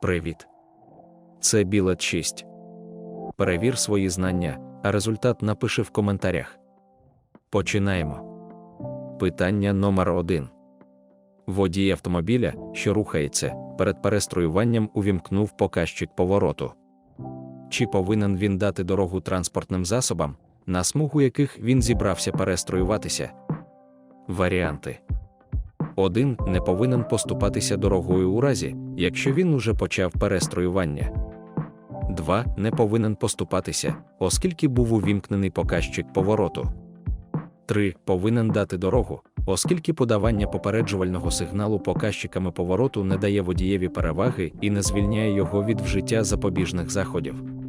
Привіт. Це білет 6. Перевір свої знання, а результат напиши в коментарях. Починаємо. Питання номер 1 Водій автомобіля, що рухається, перед перестроюванням увімкнув показчик повороту. Чи повинен він дати дорогу транспортним засобам, на смугу яких він зібрався перестроюватися? Варіанти 1. Не повинен поступатися дорогою у разі, якщо він уже почав перестроювання. 2. Не повинен поступатися, оскільки був увімкнений показчик повороту. 3. Повинен дати дорогу, оскільки подавання попереджувального сигналу показчиками повороту не дає водієві переваги і не звільняє його від вжиття запобіжних заходів.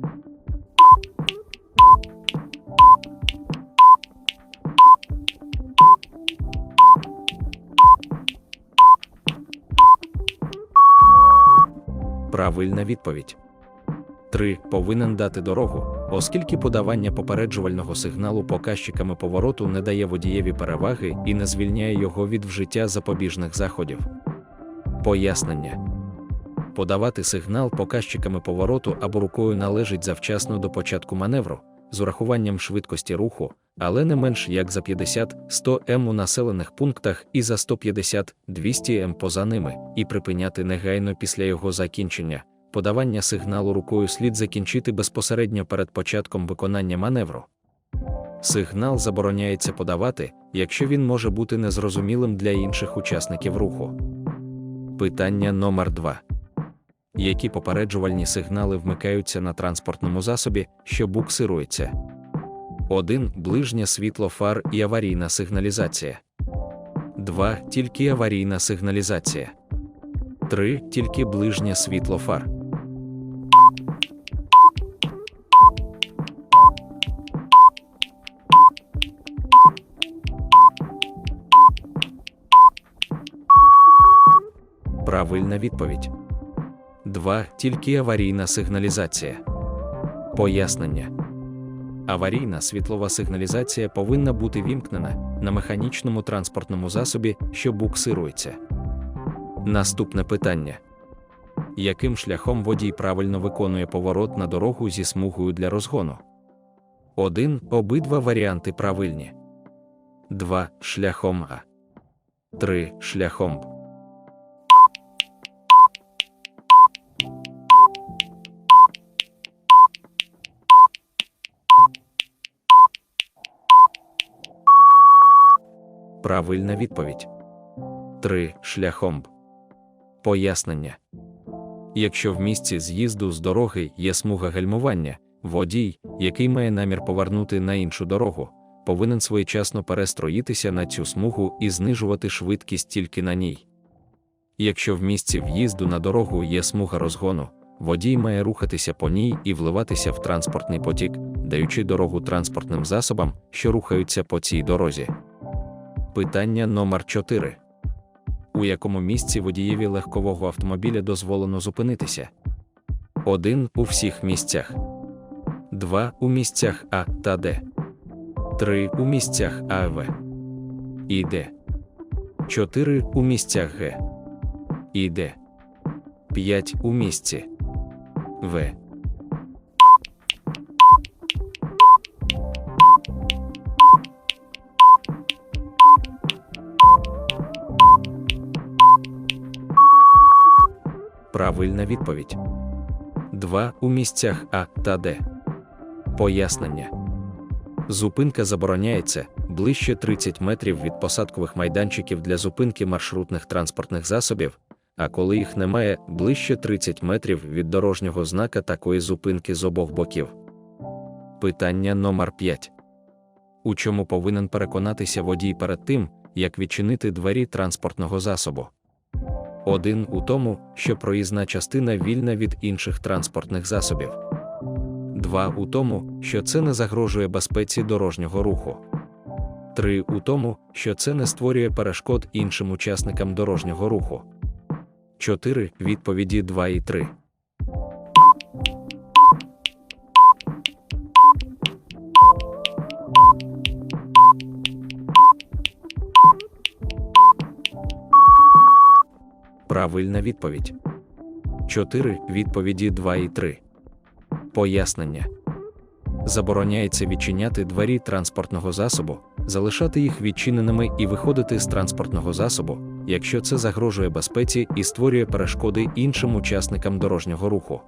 Правильна відповідь. 3. Повинен дати дорогу, оскільки подавання попереджувального сигналу показчиками повороту не дає водієві переваги і не звільняє його від вжиття запобіжних заходів. Пояснення. Подавати сигнал показчиками повороту або рукою належить завчасно до початку маневру з урахуванням швидкості руху, але не менш як за 50-100 м у населених пунктах і за 150-200 м поза ними, і припиняти негайно після його закінчення. Подавання сигналу рукою слід закінчити безпосередньо перед початком виконання маневру. Сигнал забороняється подавати, якщо він може бути незрозумілим для інших учасників руху. Питання номер 2 Які попереджувальні сигнали вмикаються на транспортному засобі, що буксирується? 1. Ближнє світло фар і аварійна сигналізація. 2. Тільки аварійна сигналізація. 3. Тільки ближнє світло фар. Правильна відповідь. 2. Тільки аварійна сигналізація. Пояснення. Аварійна світлова сигналізація повинна бути вімкнена на механічному транспортному засобі, що буксирується. Наступне питання: яким шляхом водій правильно виконує поворот на дорогу зі смугою для розгону? 1. Обидва варіанти правильні. 2. Шляхом А. 3. Шляхом Б. Правильна відповідь. 3. Шляхом Пояснення. Якщо в місці з'їзду з дороги є смуга гальмування, водій, який має намір повернути на іншу дорогу, повинен своєчасно перестроїтися на цю смугу і знижувати швидкість тільки на ній. Якщо в місці в'їзду на дорогу є смуга розгону, водій має рухатися по ній і вливатися в транспортний потік, даючи дорогу транспортним засобам, що рухаються по цій дорозі. Питання номер 4 у якому місці водієві легкового автомобіля дозволено зупинитися? 1. У всіх місцях, 2. У місцях А та Д, 3. У місцях А, В і Д, 4. У місцях Г і Д, 5. У місці В. Правильна відповідь. 2. У місцях А та Д. Пояснення. Зупинка забороняється ближче 30 метрів від посадкових майданчиків для зупинки маршрутних транспортних засобів, а коли їх немає, ближче 30 метрів від дорожнього знака такої зупинки з обох боків. Питання номер 5. У чому повинен переконатися водій перед тим, як відчинити двері транспортного засобу? Один у тому, що проїзна частина вільна від інших транспортних засобів. Два у тому, що це не загрожує безпеці дорожнього руху. Три у тому, що це не створює перешкод іншим учасникам дорожнього руху. 4. Відповіді 2 і 3. Правильна відповідь. 4. Відповіді 2 і 3. Пояснення. Забороняється відчиняти двері транспортного засобу, залишати їх відчиненими і виходити з транспортного засобу, якщо це загрожує безпеці і створює перешкоди іншим учасникам дорожнього руху.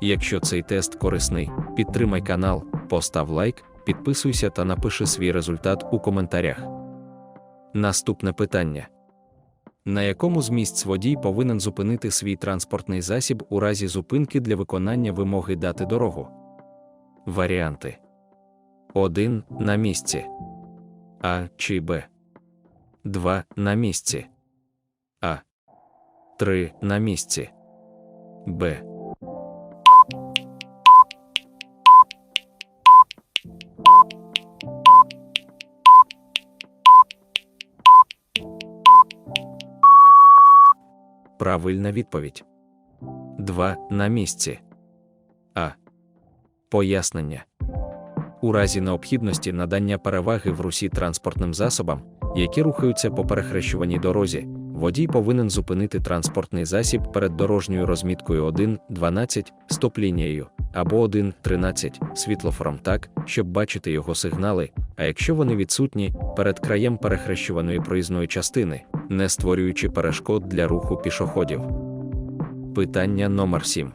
Якщо цей тест корисний, підтримай канал, постав лайк, підписуйся та напиши свій результат у коментарях. Наступне питання. На якому з місць водій повинен зупинити свій транспортний засіб у разі зупинки для виконання вимоги дати дорогу? Варіанти 1. На місці А чи Б. 2. На місці А. 3. На місці Б. Правильна відповідь. 2. На місці. А. Пояснення. У разі необхідності надання переваги в русі транспортним засобам, які рухаються по перехрещуваній дорозі, водій повинен зупинити транспортний засіб перед дорожньою розміткою 1.12 стоп-лінією або 1.13 світлофором так, щоб бачити його сигнали, а якщо вони відсутні, перед краєм перехрещуваної проїзної частини, не створюючи перешкод для руху пішоходів. Питання номер 7.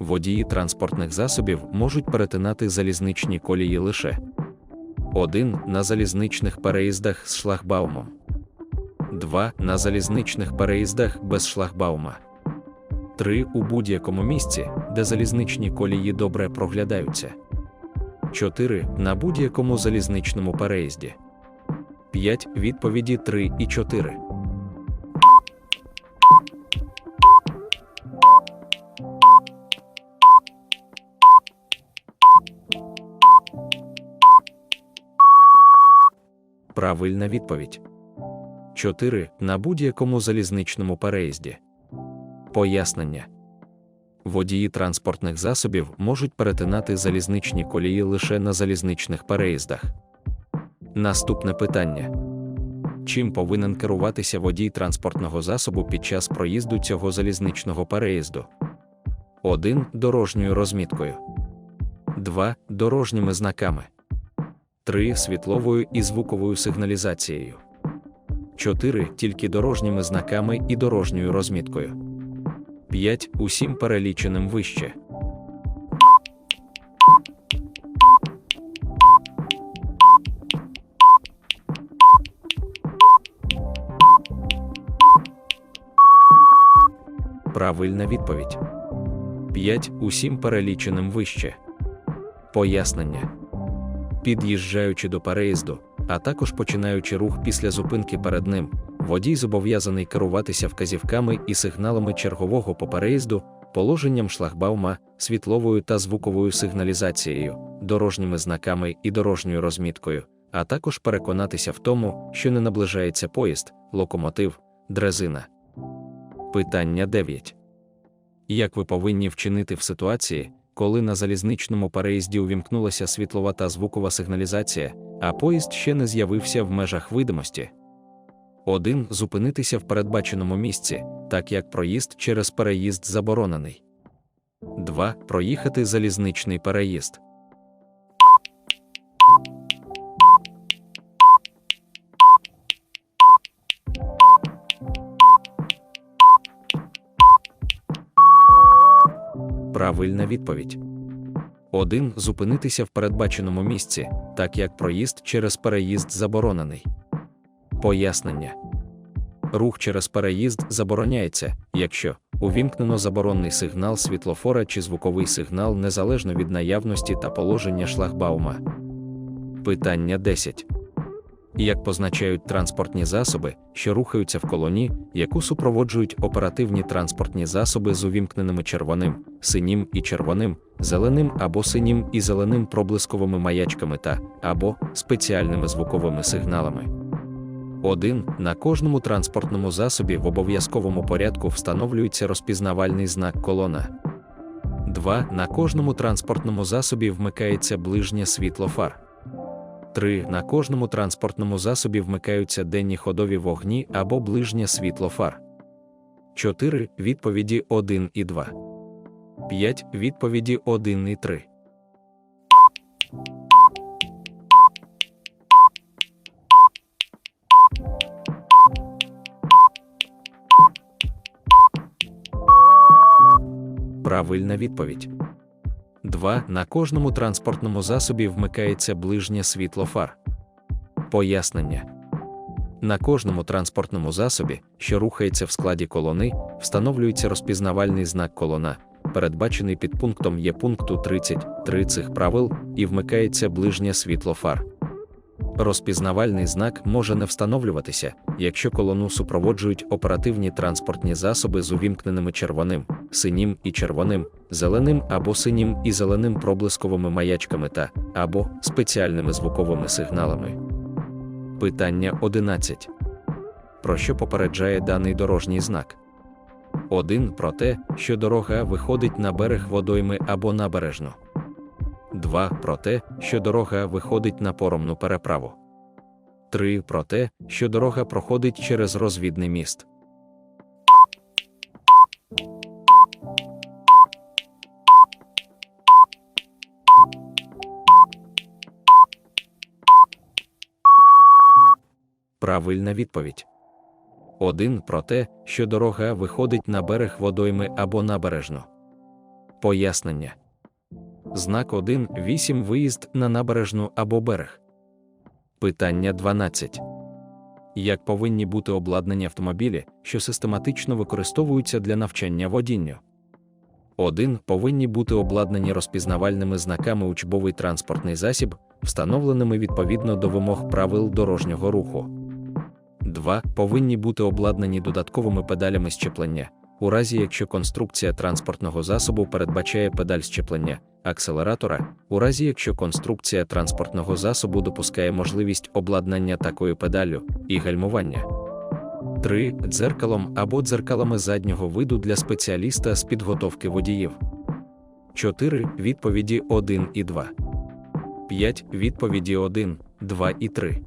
Водії транспортних засобів можуть перетинати залізничні колії лише 1. На залізничних переїздах з шлагбаумом. 2. На залізничних переїздах без шлагбаума. 3. У будь-якому місці, де залізничні колії добре проглядаються. 4. На будь-якому залізничному переїзді. 5. Відповіді 3 і 4. Правильна відповідь. 4. На будь-якому залізничному переїзді. Пояснення. Водії транспортних засобів можуть перетинати залізничні колії лише на залізничних переїздах. Наступне питання: чим повинен керуватися водій транспортного засобу під час проїзду цього залізничного переїзду? 1. Дорожньою розміткою, 2. Дорожніми знаками, 3. Світловою і звуковою сигналізацією, 4. Тільки дорожніми знаками і дорожньою розміткою, 5. Усім переліченим вище. Правильна відповідь. 5. Усім переліченим вище. Пояснення. Під'їжджаючи до переїзду, а також починаючи рух після зупинки перед ним, водій зобов'язаний керуватися вказівками і сигналами чергового по переїзду, положенням шлагбаума, світловою та звуковою сигналізацією, дорожніми знаками і дорожньою розміткою, а також переконатися в тому, що не наближається поїзд, локомотив, дрезина. Питання 9. Як ви повинні вчинити в ситуації, коли на залізничному переїзді увімкнулася світлова та звукова сигналізація, а поїзд ще не з'явився в межах видимості? 1. Зупинитися в передбаченому місці, так як проїзд через переїзд заборонений. 2. Проїхати залізничний переїзд. Правильна відповідь. 1. Зупинитися в передбаченому місці, так як проїзд через переїзд заборонений. Пояснення. Рух через переїзд забороняється, якщо увімкнено заборонний сигнал світлофора чи звуковий сигнал незалежно від наявності та положення шлагбаума. Питання 10. Як позначають транспортні засоби, що рухаються в колоні, яку супроводжують оперативні транспортні засоби з увімкненими червоним, синім і червоним, зеленим або синім і зеленим проблисковими маячками та або спеціальними звуковими сигналами. 1. На кожному транспортному засобі в обов'язковому порядку встановлюється розпізнавальний знак колона. 2. На кожному транспортному засобі вмикається ближнє світло фар. 3. На кожному транспортному засобі вмикаються денні ходові вогні або ближнє світло фар. 4 відповіді 1 і 2. 5 відповіді 1 і 3. Правильна відповідь. 2. На кожному транспортному засобі вмикається ближнє світло фар. Пояснення. На кожному транспортному засобі, що рухається в складі колони, встановлюється розпізнавальний знак колона, передбачений під пунктом Є пункту 33 цих правил, і вмикається ближнє світло фар. Розпізнавальний знак може не встановлюватися, якщо колону супроводжують оперативні транспортні засоби з увімкненими червоним, синім і червоним, зеленим або синім і зеленим проблисковими маячками та або спеціальними звуковими сигналами. Питання 11. Про що попереджає даний дорожній знак? 1. Про те, що дорога виходить на берег водойми або набережну. 2. Про те, що дорога виходить на поромну переправу. 3. Про те, що дорога проходить через розвідний міст. Правильна відповідь. 1. Про те, що дорога виходить на берег водойми або набережну. Пояснення. Знак 1.8 Виїзд на набережну або берег. Питання 12. Як повинні бути обладнані автомобілі, що систематично використовуються для навчання водінню? 1. Повинні бути обладнані розпізнавальними знаками учбовий транспортний засіб, встановленими відповідно до вимог правил дорожнього руху. 2. Повинні бути обладнані додатковими педалями щеплення, у разі якщо конструкція транспортного засобу передбачає педаль щеплення, акселератора, у разі якщо конструкція транспортного засобу допускає можливість обладнання такою педаллю і гальмування. 3. Дзеркалом або дзеркалами заднього виду для спеціаліста з підготовки водіїв. 4. Відповіді 1 і 2. 5. Відповіді 1, 2 і 3.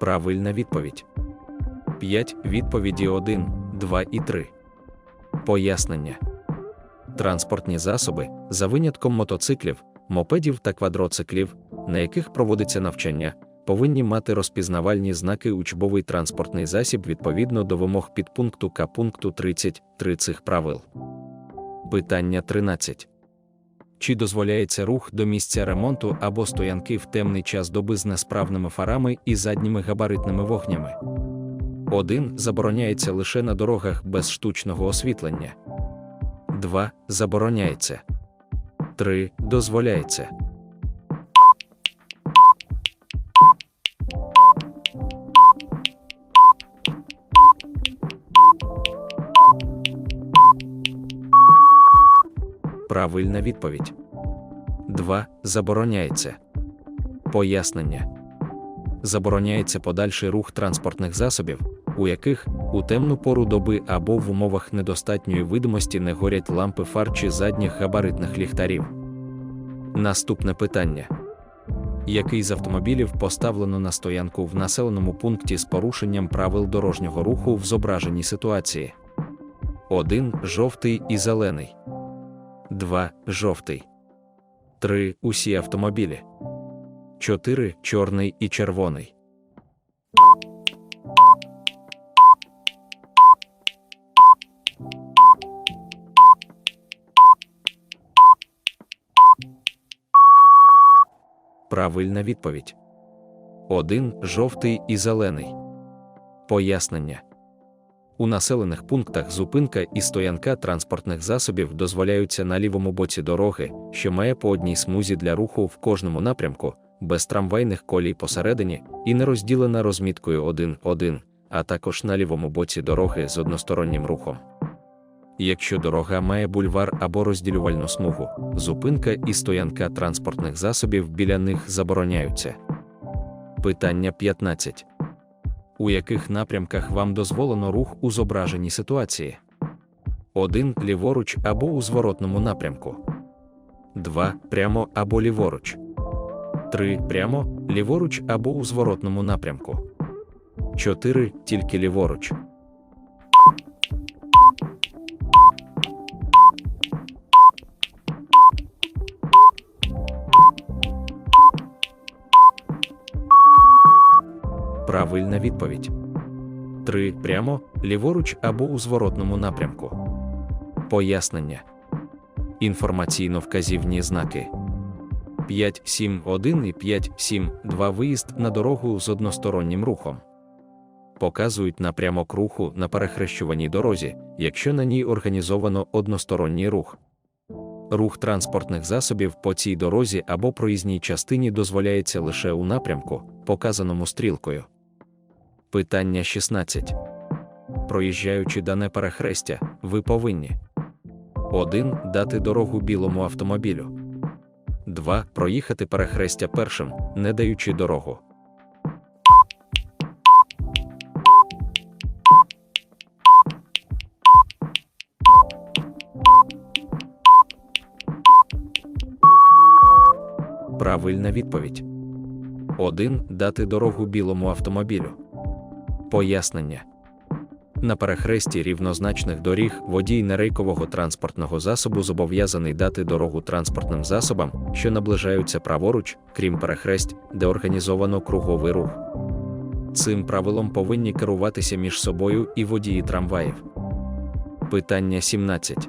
Правильна відповідь. 5. Відповіді 1, 2 і 3. Пояснення. Транспортні засоби, за винятком мотоциклів, мопедів та квадроциклів, на яких проводиться навчання, повинні мати розпізнавальні знаки учбовий транспортний засіб відповідно до вимог підпункту К пункту 33 цих правил. Питання 13. Чи дозволяється рух до місця ремонту або стоянки в темний час доби з несправними фарами і задніми габаритними вогнями? 1. Забороняється лише на дорогах без штучного освітлення. 2. Забороняється. 3. Дозволяється. Правильна відповідь. 2. Забороняється. Пояснення. Забороняється подальший рух транспортних засобів, у яких у темну пору доби або в умовах недостатньої видимості не горять лампи фар чи задніх габаритних ліхтарів. Наступне питання. Який з автомобілів поставлено на стоянку в населеному пункті з порушенням правил дорожнього руху в зображеній ситуації? 1. Жовтий і зелений. 2. Жовтий. 3. Усі автомобілі. 4. Чорний і червоний. Правильна відповідь. 1. Жовтий і зелений. Пояснення. У населених пунктах зупинка і стоянка транспортних засобів дозволяються на лівому боці дороги, що має по одній смузі для руху в кожному напрямку, без трамвайних колій посередині і не розділена розміткою 1-1, а також на лівому боці дороги з одностороннім рухом. Якщо дорога має бульвар або розділювальну смугу, зупинка і стоянка транспортних засобів біля них забороняються. Питання 15 у яких напрямках вам дозволено рух у зображеній ситуації. 1. Ліворуч або у зворотному напрямку. 2. Прямо або ліворуч. 3. Прямо, ліворуч або у зворотному напрямку. 4. Тільки ліворуч. Правильна відповідь. 3. Прямо, ліворуч або у зворотному напрямку. Пояснення. Інформаційно-вказівні знаки. 5.7.1 і 5.7.2 виїзд на дорогу з одностороннім рухом. Показують напрямок руху на перехрещуваній дорозі, якщо на ній організовано односторонній рух. Рух транспортних засобів по цій дорозі або проїзній частині дозволяється лише у напрямку, показаному стрілкою. Питання 16. Проїжджаючи дане перехрестя, ви повинні 1. Дати дорогу білому автомобілю. 2. Проїхати перехрестя першим, не даючи дорогу. Правильна відповідь. 1. Дати дорогу білому автомобілю. Пояснення. На перехресті рівнозначних доріг водій нерейкового транспортного засобу зобов'язаний дати дорогу транспортним засобам, що наближаються праворуч, крім перехресть, де організовано круговий рух. Цим правилом повинні керуватися між собою і водії трамваїв. Питання 17.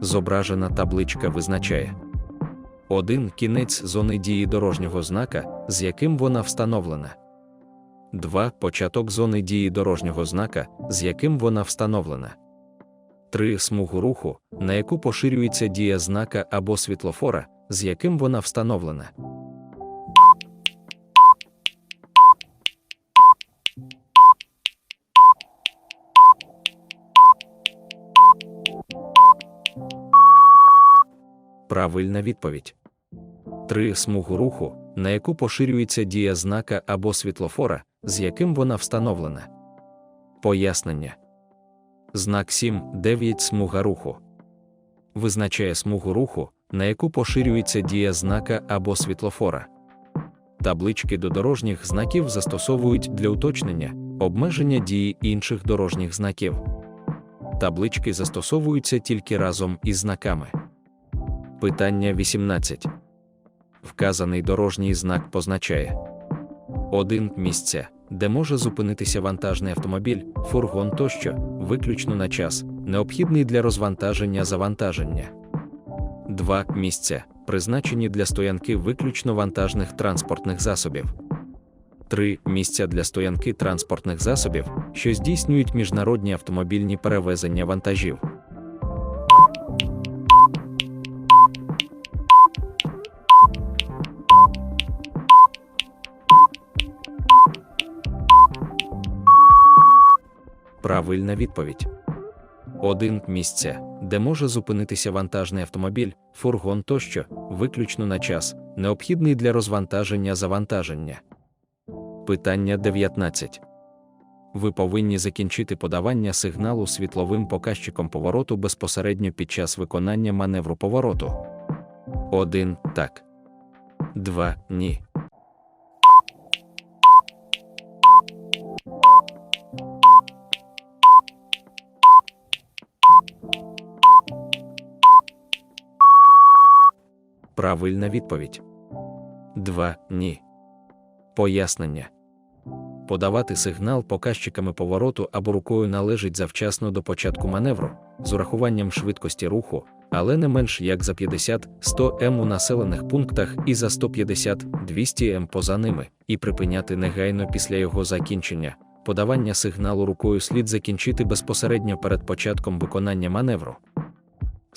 Зображена табличка визначає 1. Кінець зони дії дорожнього знака, з яким вона встановлена. 2. Початок зони дії дорожнього знака, з яким вона встановлена. 3. Смугу руху, на яку поширюється дія знака або світлофора, з яким вона встановлена. Правильна відповідь. 3. Смугу руху, на яку поширюється дія знака або світлофора, з яким вона встановлена. Пояснення. Знак 7, 9 смуга руху. Визначає смугу руху, на яку поширюється дія знака або світлофора. Таблички до дорожніх знаків застосовують для уточнення, обмеження дії інших дорожніх знаків. Таблички застосовуються тільки разом із знаками. Питання 18. Вказаний дорожній знак позначає 1. Місце, де може зупинитися вантажний автомобіль, фургон тощо, виключно на час, необхідний для розвантаження завантаження. 2. Місця, призначені для стоянки виключно вантажних транспортних засобів. 3. Місця для стоянки транспортних засобів, що здійснюють міжнародні автомобільні перевезення вантажів. Правильна відповідь. 1. Місце, де може зупинитися вантажний автомобіль, фургон тощо, виключно на час, необхідний для розвантаження завантаження. Питання 19. Ви повинні закінчити подавання сигналу світловим показчиком повороту безпосередньо під час виконання маневру повороту. 1. Так. 2. Ні. Правильна відповідь. 2. Ні. Пояснення. Подавати сигнал показчиками повороту або рукою належить завчасно до початку маневру з урахуванням швидкості руху, але не менш як за 50-100 м у населених пунктах і за 150-200 м поза ними, і припиняти негайно після його закінчення. Подавання сигналу рукою слід закінчити безпосередньо перед початком виконання маневру.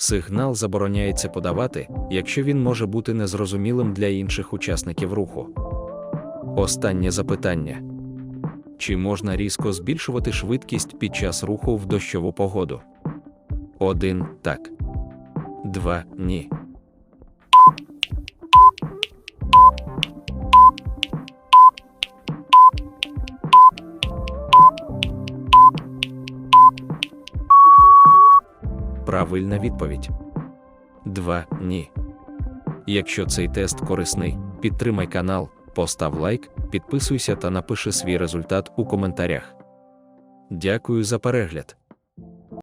Сигнал забороняється подавати, якщо він може бути незрозумілим для інших учасників руху. Останнє запитання: чи можна різко збільшувати швидкість під час руху в дощову погоду? 1. Так. 2. Ні. Правильна відповідь. 2. Ні. Якщо цей тест корисний, підтримай канал, постав лайк, підписуйся та напиши свій результат у коментарях. Дякую за перегляд.